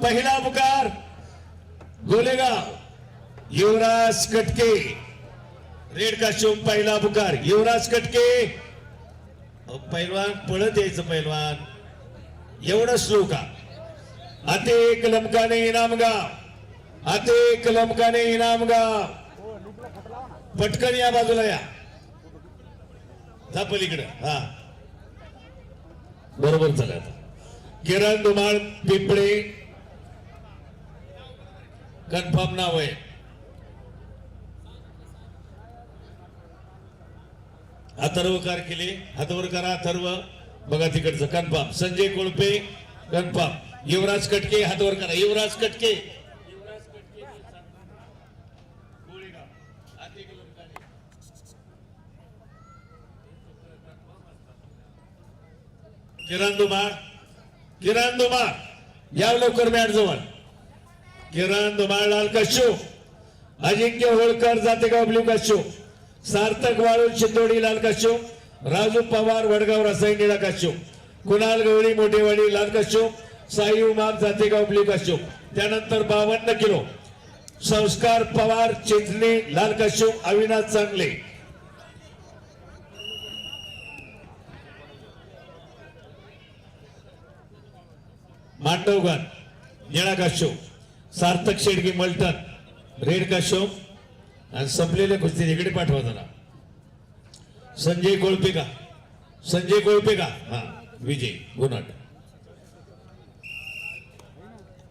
पहिला पुकार गोलेगाव युवराज कटके. रेड काशोम पहिला पुकार युवराज कटके. अहो, पैलवान पळत यायचं पैलवान. एवढं श्लोका अते कलमकाने इनामगाव आते अते कलमकाने इनामगाव पटकन या बाजूला या. जा पलीकडं. हा. बरोबर झालं आता. किरण धुमाळ पिंपळे कन्फर्म नाव आहे अथर्व केले. हातवर करा अथर्व. बघा तिकडचं कन्फर्म. संजय कोळपे कन्फर्म. युवराज कटके हातवर करा युवराज कटके. किरण धुमाळ किरण धुमाळ या लवकर मॅट जवळ. किरण धुमाळ लाल cashew Ajinkya Holkar Jategaon blue cashew Sarthak Walun Shindodi लाल कश्यू राजू पवार वडगाव रसायनीला कश्यू कुणाल गवळी मोठेवाडी लाल cashew Sai Umap Jategaon blue cashew त्यानंतर बावन्न किलो संस्कार पवार चिंचणी लाल कश्यू अविनाश चांगले. मांडवगण निळा कश्यू. सार्थक शेडगी मलटन रेड काशो आणि संपलेल्या कुस्ती इकडे पाठवा जरा. संजय कोळपे का संजय कोळपे का हा विजय गुन्हाट